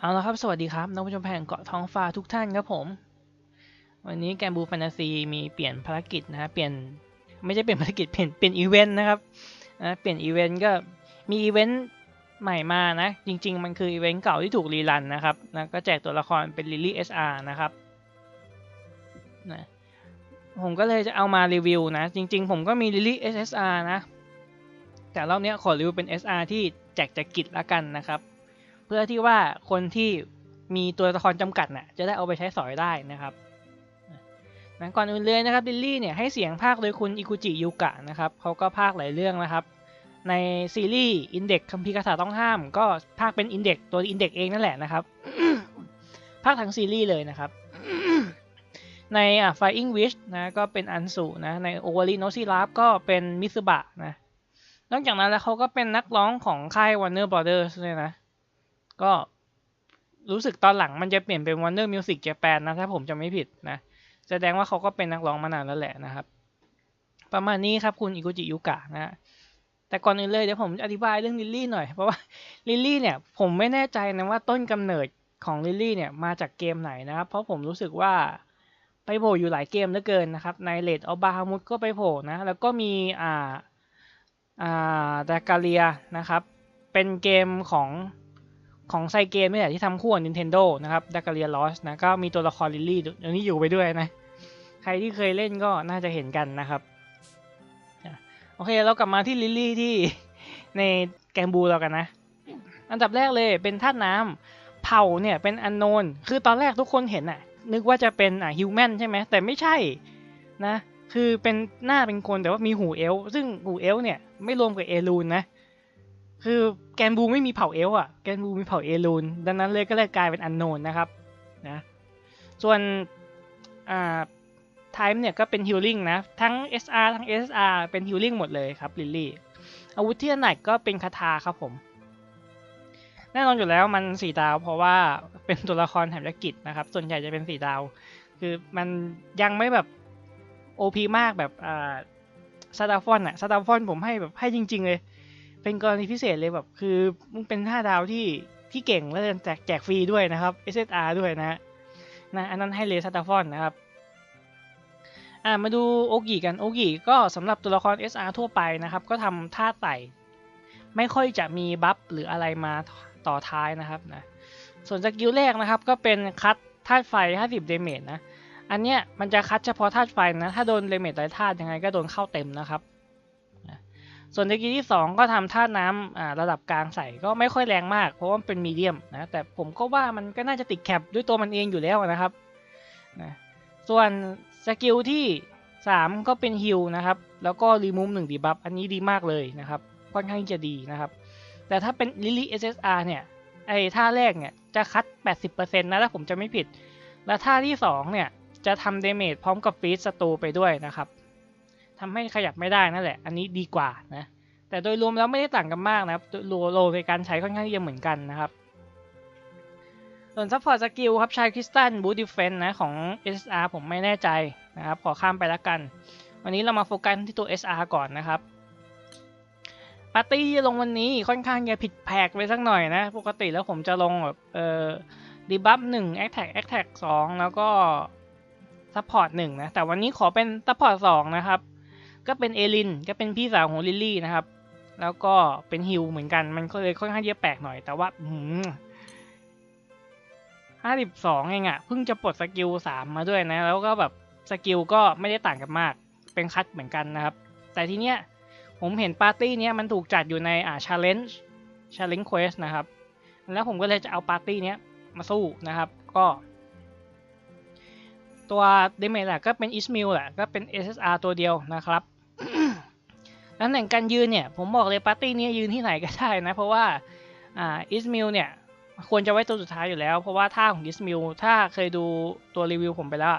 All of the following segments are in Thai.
เอาละครับ สวัสดีครับนักผู้ชมแห่งเกาะท้องฟ้าทุกท่านครับผม วันนี้แกมบูแฟนตาซีมีเปลี่ยนภารกิจนะฮะเปลี่ยนไม่ใช่เปลี่ยนภารกิจเปลี่ยนเปลี่ยนอีเวนต์นะครับนะเปลี่ยนอีเวนต์ก็มีอีเวนต์ใหม่มานะ จริง ๆ มันคืออีเวนต์เก่าที่ถูกรีรันนะครับนะก็แจกตัวละครเป็นลิลี่เอสอาร์นะครับนะผมก็เลยจะเอามารีวิวนะ จริง ๆ ผมก็มีลิลี่เอสอาร์นะ แต่รอบนี้ขอรีวิวเป็น SR ที่แจกจากกิจละกันนะครับ เพื่อที่ว่าคนที่มีตัวละครจำกัดน่ะจะได้เอาไปใช้สอยได้นะครับนะก่อนอื่นเลยนะครับลิลลี่เนี่ยให้เสียงภาคโดยคุณอิคุจิยูกะนะครับเขาก็ภาคหลายเรื่องนะครับ ในซีรีส์อินเด็กคัมภีร์กษาต้องห้าม ก็ภาคเป็นอินเด็กตัวอินเด็กเองนั่นแหละนะครับภาคทั้งซีรีส์เลยนะครับในอะ Flying Wish นะก็เป็นอันสุนะใน o v e r l y No s i l a b ก็เป็นมิซึบะนะนอกจากนั้นแล้วเขาก็เป็นนักร้องของค่าย Warner Brothers เลยนะ ก็รู้สึกตอนหลังมันจะเปลี่ยนเป็น Warner Music Japan นะ ถ้าผมจะไม่ผิดนะ แสดงว่าเขาก็เป็นนักร้องมานานแล้วแหละนะครับ ประมาณนี้ครับคุณอิกุจิยุกะนะ แต่ก่อนอื่นเลยเดี๋ยวผมจะอธิบายเรื่องลิลลี่หน่อย เพราะว่าลิลลี่เนี่ยผมไม่แน่ใจนะว่าต้นกำเนิดของลิลลี่เนี่ยมาจากเกมไหนนะครับ เพราะผมรู้สึกว่าไปโผล่อยู่หลายเกมเหลือเกินนะครับ ในเลดออบาฮามุดก็ไปโผล่นะ แล้วก็มีอ่าอ่าดากาเลียนะครับ เป็นเกมของ ของไซเกมนี่แหละที่ทำคู่กับ Nintendo นะครับดากาเลียลอสนะก็มีตัวละครลิลลี่อันนี้อยู่ไปด้วยนะ ใครที่เคยเล่นก็น่าจะเห็นกันนะครับ โอเคเรากลับมาที่ลิลลี่ที่ในแกมบูเรากันนะ อันดับแรกเลยเป็นธาตุน้ำเผ่าเนี่ยเป็นอันโนน คือตอนแรกทุกคนเห็นน่ะนึกว่าจะเป็นอะฮิวแมนใช่ไหมแต่ไม่ใช่นะ คือเป็นหน้าเป็นคนแต่ว่ามีหูเอล ซึ่งหูเอลเนี่ยไม่รวมกับเอลูนนะ คือ แกนบูไม่มีเผ่าเอลอะแกนบูมีเผ่าเอลูนดังนั้นเลยก็เลยกลายเป็นอันโนนนะครับนะส่วนอ่าไทม์เนี่ยก็เป็นฮิลลิ่งนะทั้ง SR ทั้ง SR เป็นฮิลลิ่งหมดเลยครับลิลลี่อาวุธที่ถนัดก็เป็นคาถาครับผมแน่นอนอยู่แล้วมันสีดาวเพราะว่าเป็นตัวละครแถมยกิจนะครับ ส่วนใหญ่จะเป็นสีดาว คือมันยังไม่แบบโอพีมากแบบอ่าซาดาฟอนอะซาดาฟอนผมให้แบบให้จริง ๆ เลย เป็นกรณีพิเศษเลยแบบคือมึงเป็นห้าดาวที่ที่เก่งแล้วแจกแจกฟรีด้วยนะครับ SSR ด้วยนะนะอันนั้นให้เลยซาดาฟอนนะครับอ่ามาดูโอกิกันโอกิก็สำหรับตัวละคร SR ทั่วไปนะครับ ก็ทำท่าไต่ ไม่ค่อยจะมีบัฟหรืออะไรมาต่อท้ายนะครับนะส่วนสกิลแรกนะครับก็เป็นคัตธาตุไฟ 50 เดเมจนะ อันเนี้ยมันจะคัดเฉพาะธาตุไฟนะ ถ้าโดนเลเมตไรธาตุยังไงก็โดนเข้าเต็มนะครับ ส่วนตะกี้ที่ 2 ก็ทำธาตุน้ำระดับกลางใส่ก็ไม่ค่อยแรงมาก เพราะว่ามันเป็นมีเดียมนะแต่ผมก็ว่ามันก็น่าจะติดแคปด้วยตัวมันเองอยู่แล้วนะครับนะส่วนสกิลที่ 3 ก็เป็นฮิลนะครับแล้วก็รีมูฟหนึ่งดีบัฟอันนี้ดีมากเลยนะครับค่อนข้างจะดีนะครับ แต่ถ้าเป็นลิลี่ SSR เนี่ยไอ้ท่าแรกเนี่ยจะคัด 80%นะถ้าผมจะไม่ผิด และท่าที่ 2 เนี่ยจะทำเดเมจพร้อมกับฟีดศัตรูไปด้วยนะครับ ทำให้ขยับไม่ได้นั่นแหละ อันนี้ดีกว่านะ แต่โดยรวมแล้วไม่ได้ต่างกันมากนะครับโลโลในการใช้ค่อนข้างจะเหมือนกันนะครับ ส่วนซัพพอร์ตสกิลครับชายคริสตัลบูดิเฟนนะของ SR ผมไม่แน่ใจนะครับ ขอข้ามไปแล้วกัน วันนี้เรามาโฟกัสที่ตัว SR ก่อนนะครับปาร์ตี้ลงวันนี้ค่อนข้างจะผิดแผกไปสักหน่อยนะ ปกติแล้วผมจะลงแบบเอ่อดีบัฟหนึ่งแอคแท็กแอคแท็กสองแล้วก็ซัพพอร์ตหนึ่งนะ แต่วันนี้ขอเป็นซัพพอร์ตสองนะครับ ก็เป็นเอลินก็เป็นพี่สาวของลิลลี่นะครับ แล้วก็เป็นฮิลเหมือนกัน มันก็เลยค่อนข้างเยอะแปลกหน่อย แต่ว่าห้าสิบสองเองอะ่ะเพิ่งจะปลดสกิลสามมาด้วยนะ แล้วก็แบบสกิลก็ไม่ได้ต่างกันมาก เป็นคัดเหมือนกันนะครับ แต่ทีเนี้ยผมเห็นปาร์ตี้เนี้ยมันถูกจัดอยู่ในอ่าชาเลนจ์ชาเลนจ์เควสนะครับ แล้วผมก็เลยจะเอาปาร์ตี้เนี้ยมาสู้นะครับ ก็ ตัวเดเมจแหละก็เป็นอิสมิลแหละก็เป็น SSR ตัวเดียวนะครับตำแหน่งการยืนเนี่ยผมบอกเลยปาร์ตี้นี้ยืนที่ไหนก็ได้นะ เพราะว่าอ่าอิสมิลเนี่ยควรจะไว้ตัวสุดท้ายอยู่แล้ว เพราะว่าท่าของอิสมิลถ้าเคยดูตัวรีวิวผมไปแล้ว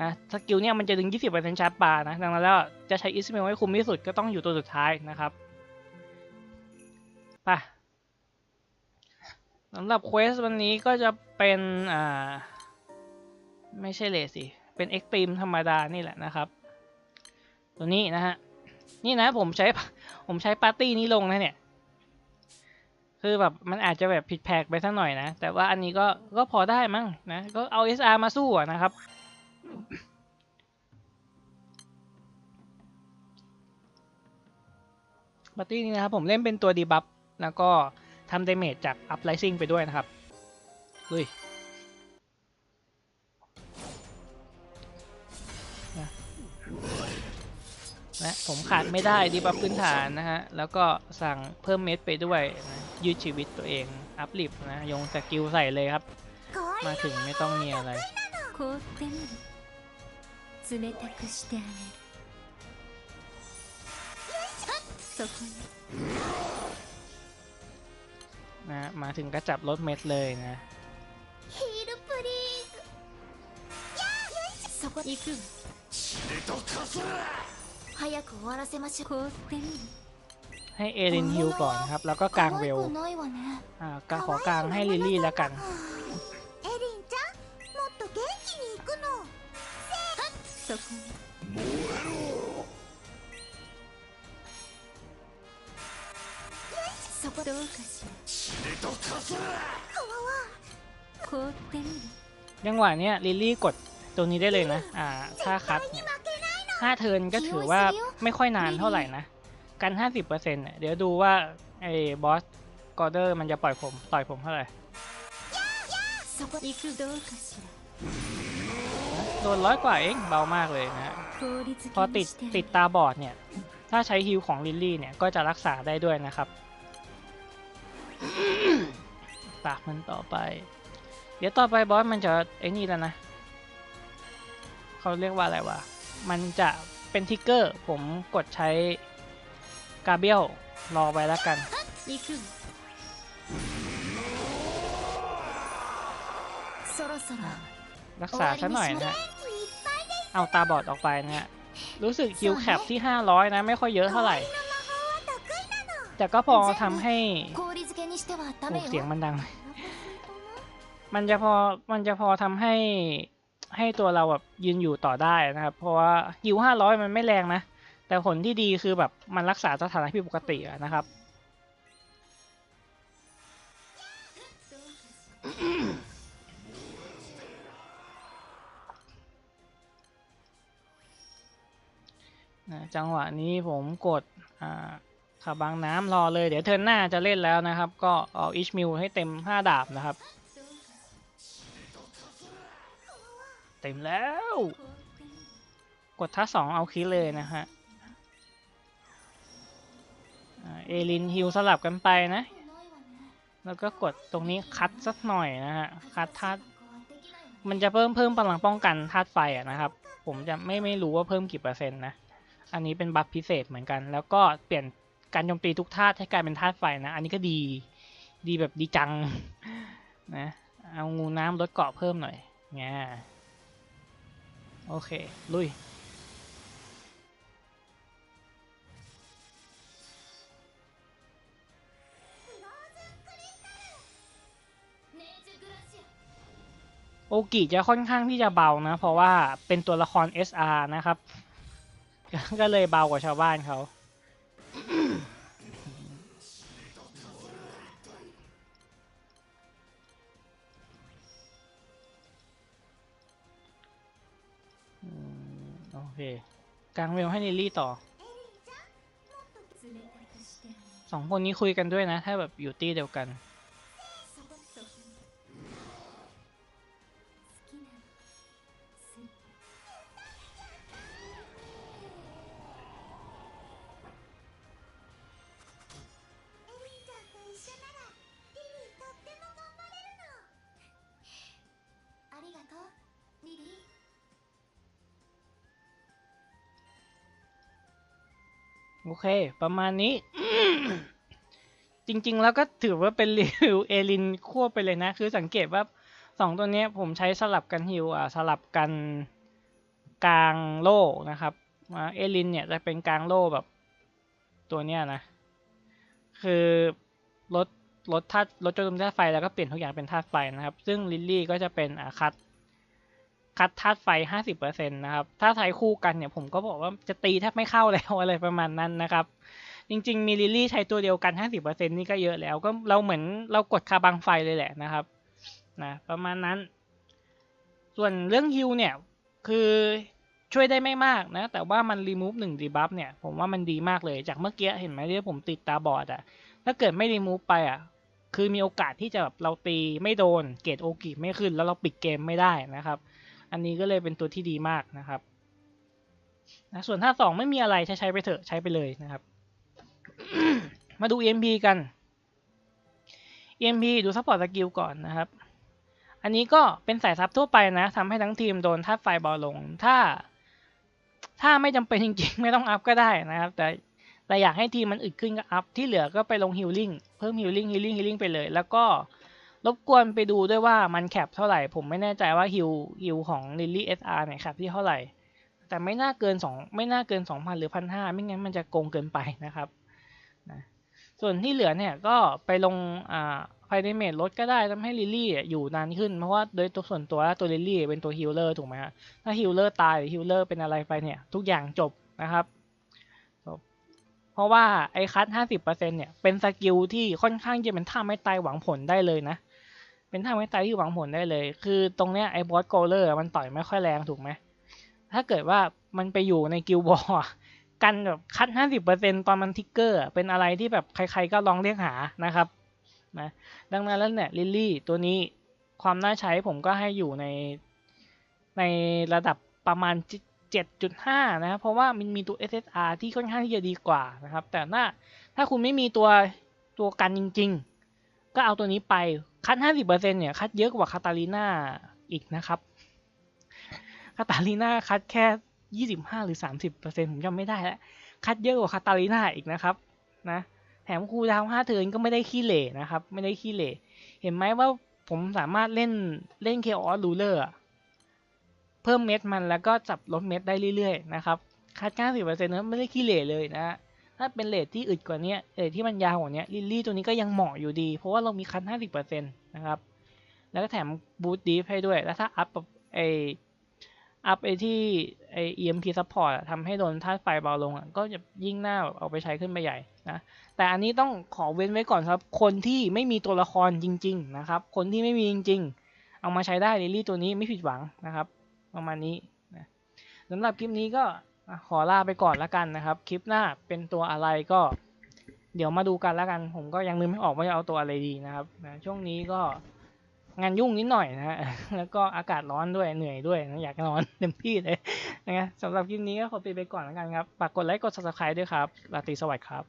นะสกิลเนี่ยมันจะดึง 20%ชาร์จบาร์นะดังนั้นแล้วจะใช้อิสมิลให้คุ้มที่สุดก็ต้องอยู่ตัวสุดท้ายนะครับไปสำหรับเควสวันนี้ก็จะเป็นอ่า ไม่ใช่เลสสิ เป็นเอ็กตรีมธรรมดานี่แหละนะครับ ตัวนี้นะฮะ นี่นะผมใช้ผมใช้ปาร์ตี้นี้ลงนะเนี่ย คือแบบมันอาจจะแบบผิดแผกไปสักหน่อยนะ แต่ว่าอันนี้ก็ก็พอได้มั้งนะ ก็เอา SR มาสู้นะครับบัตตี้นี้นะครับผมเล่นเป็นตัวดีบัฟแล้วก็ทำเดเมจจากอัพไลซิ่งไปด้วยนะครับลุย นะผมขาดไม่ได้ดีบัฟพื้นฐานนะฮะ แล้วก็สั่งเพิ่มเม็ดไปด้วยนะยืดชีวิตตัวเอง อัพลิฟนะ ยงสกิลใส่เลยครับ มาถึงไม่ต้องมีอะไร 凍ってみる冷たくしてあげるそこに นะ มาถึงก็จับรถเม็ดเลยนะ ヒールプリーズそこ行くわ 早く終わらせましょう凍ってみる ให้เอรินฮิลก่อนครับ แล้วก็กลางเวล 可愛くないわね อ่ากขอกลางให้ลิลลี่แล้วกัน エリンちゃんもっと元気に行くのそこにそこどうかしら凍ってみる จังหวะเนี้ยลิลลี่กดตัวนี้ได้เลยนะ อ่า ถ้าคัดเนี่ย ค่าเทินก็ถือว่าไม่ค่อยนานเท่าไหร่นะ กันห้าร์เซ็เดี๋ยวดูว่าไอ้บอสกอเดอร์มันจะปล่อยผมต่อยผมเท่าไหร่โดนร้อยกว่าเองเบามากเลยนะพอติดติดตาบอดเนี่ย ถ้าใช้ฮิลของลิลลี่เนี่ย ก็จะรักษาได้ด้วยนะครับปากมันต่อไป เดี๋ยวต่อไปบอสมันจะไอ้นี่แล้วนะ เขาเรียกว่าอะไรวะ มันจะเป็นทิกเกอร์ ผมกดใช้กาเบียวรอไว้แล้วกัน รักษาซะหน่อยนะเอาตาบอดออกไปนะฮะ รู้สึกคิวแคปที่ 500 นะ ไม่ค่อยเยอะเท่าไหร่ แต่ก็พอทำให้โอ้เสียงมันดัง มันจะพอ มันจะพอทำให้ ให้ตัวเราแบบยืนอยู่ต่อได้นะครับ เพราะว่าฮิวห้าร้อยมันไม่แรงนะ แต่ผลที่ดีคือแบบมันรักษาสถานะผิดปกตินะครับจังหวะนี้ผมกดอ่าขางน้ำรอเลย เดี๋ยวเทิร์นหน้าจะเล่นแล้วนะครับ ก็เอาอิชมิวให้เต็ม 5 ดาบนะครับ เต็มแล้ว กดท่าสองเอาคิดเลยนะฮะเอลินฮิลสลับกันไปนะ แล้วก็กดตรงนี้คัดสักหน่อยนะฮะ คัดธาตุมันจะเพิ่มเพิ่มพลังป้องกันธาตุไฟอะนะครับ ผมจะไม่ไม่รู้ว่าเพิ่มกี่เปอร์เซ็นต์นะ อันนี้เป็นบัฟพิเศษเหมือนกัน แล้วก็เปลี่ยนการโจมตีทุกธาตุให้กลายเป็นธาตุไฟนะ อันนี้ก็ดี ดีแบบดีจังนะ เอางูน้ำลดเกาะเพิ่มหน่อยเงี้ย โอเค ลุย โอกิจะค่อนข้างที่จะเบานะ เพราะว่าเป็นตัวละคร SR นะครับ ก็เลยเบากว่าชาวบ้านเขา กลางเวลให้ลิลี่ต่อสองคนนี้คุยกันด้วยนะ ถ้าแบบอยู่ตี้เดียวกัน โอเค ประมาณนี้ จริงๆ แล้วก็ถือว่าเป็นรีวิวเอลินควบไปเลยนะ คือสังเกตว่าสองตัวนี้ผมใช้สลับกันฮิวอะสลับกันกลางโล่นะครับเอลินเนี่ยจะเป็นกลางโล่แบบตัวเนี้ยนะ คือลดลดธาตุลดโจมตีธาตุไฟแล้วก็เปลี่ยนทุกอย่างเป็นธาตุไฟนะครับ ซึ่งลิลลี่ก็จะเป็นอาคัด คัดธาตุไฟ 50%นะครับ ถ้าใช้คู่กันเนี่ยผมก็บอกว่าจะตีแทบไม่เข้าแล้วอะไรประมาณนั้นนะครับ จริงๆ มีลิลี่ใช้ตัวเดียวกัน 50%นี่ก็เยอะแล้ว ก็เราเหมือนเรากดคาบังไฟเลยแหละนะครับนะประมาณนั้น ส่วนเรื่องฮิวเนี่ยคือช่วยได้ไม่มากนะ แต่ว่ามันรีมูฟหนึ่งดีบัฟเนี่ย ผมว่ามันดีมากเลย จากเมื่อกี้เห็นไหมที่ผมติดตาบอดอะถ้าเกิดไม่รีมูฟไปอะคือมีโอกาสที่จะแบบเราตีไม่โดน เกรดโอกิไม่ขึ้น แล้วเราปิดเกมไม่ได้นะครับ อันนี้ก็เลยเป็นตัวที่ดีมากนะครับนะส่วนท่าสองไม่มีอะไรใช้ใช้ไปเถอะใช้ไปเลยนะครับ มาดู EMP กัน EMP ดูซัพพอร์ตสกิลก่อนนะครับ อันนี้ก็เป็นสายซับทั่วไปนะทำให้ทั้งทีมโดนธาตุไฟเบาลง ถ้า ถ้าไม่จำเป็นจริงๆ ไม่ต้องอัพก็ได้นะครับ แต่แต่อยากให้ทีมมันอึดขึ้นก็อัพ ที่เหลือก็ไปลงฮิลลิ่งเพิ่มฮิลลิ่งฮิลลิ่งฮิลลิ่งไปเลย แล้วก็ รบกวนไปดูด้วยว่ามันแคปเท่าไหร่ ผมไม่แน่ใจว่าฮิลฮิลของลิลลี่เอสอาร์เนี่ยแคปที่เท่าไหร่ แต่ไม่น่าเกินสองไม่น่าเกินสองพันหรือพันห้าไม่งั้นมันจะโกงเกินไปนะครับนะส่วนที่เหลือเนี่ยก็ไปลงอ่าไฟเดเมจลดก็ได้ทำให้ลิลลี่อยู่นานขึ้นเพราะว่าโดยตัวส่วนตัวแล้วตัวลิลลี่เป็นตัวฮิลเลอร์ถูกไหมฮะถ้าฮิลเลอร์ตายหรือฮิลเลอร์เป็นอะไรไปเนี่ย ทุกอย่างจบนะครับจบเพราะว่าไอ้คัทห้าสิบเปอร์เซ็นเนี่ยเป็นสกิลที่ค่อนข้างจะเป็นท่าไม่ตายหวังผลได้เลยนะ เป็นท่าไม่ตายที่หวังผลได้เลย คือตรงเนี้ยไอ้บอสโกลเลอร์มันต่อยไม่ค่อยแรงถูกไหม ถ้าเกิดว่ามันไปอยู่ในกิลบอลกันแบบคัดห้าสิบเปอร์เซ็นตอนมันทิกเกอร์ เป็นอะไรที่แบบใครๆก็ลองเรียกหานะครับนะดังนั้นแล้วเนี่ยลิลลี่ตัวนี้ความน่าใช้ผมก็ให้อยู่ในในระดับประมาณ 7.5 นะครับ เพราะว่ามันมีตัว SSR ที่ค่อนข้างที่จะดีกว่านะครับ แต่ถ้าถ้าคุณไม่มีตัวตัวกันจริง ๆ ก็เอาตัวนี้ไปคัด 50%เนี่ยคัดเยอะกว่าคาตาลีนาอีกนะครับคาตาลีนาคัดแค่ 25 หรือ 30%ผมจำไม่ได้แล้ว คัดเยอะกว่าคาตาลีนาอีกนะครับนะแถมคูดาวน์5เทินก็ไม่ได้ขี้เหร่นะครับ ไม่ได้ขี้เหร่เห็นไหมว่าผมสามารถเล่นเล่นเคออสรูเลอร์เพิ่มเม็ดมันแล้วก็จับลดเม็ดได้เรื่อยๆนะครับคัด 90%นะไม่ได้ขี้เหร่เลยนะ ถ้าเป็นเลทที่อึดกว่านี้เลทที่มันยาวกว่านี้ลิลลี่ตัวนี้ก็ยังเหมาะอยู่ดี เพราะว่าเรามีคัด50%นะครับ แล้วก็แถมบูตดีฟให้ด้วย แล้วถ้าอัพไออัพไอที่ไอ EMP support อะทำให้โดนธาตุไฟเบาลงก็จะยิ่งน่าเอาไปใช้ขึ้นไปใหญ่นะ แต่อันนี้ต้องขอเว้นไว้ก่อนครับ คนที่ไม่มีตัวละครจริง ๆ นะครับ คนที่ไม่มีจริง ๆ เอามาใช้ได้ลิลลี่ตัวนี้ไม่ผิดหวังนะครับ ประมาณนี้นะสำหรับคลิปนี้ก็ ขอลาไปก่อนละกันนะครับ คลิปหน้าเป็นตัวอะไรก็ เดี๋ยวมาดูกันละกัน ผมก็ยังนึกไม่ออกว่าจะเอาตัวอะไรดีนะครับนะช่วงนี้ก็งานยุ่งนิดหน่อยนะฮะ แล้วก็อากาศร้อนด้วย เหนื่อยด้วยนะอยากนอนเต็มที่เลยนะสำหรับคลิปนี้ก็ขอปิดไปก่อนละกันครับ ฝากกดไลค์ กด subscribe ด้วยครับ ราตรีสวัสดิ์ครับ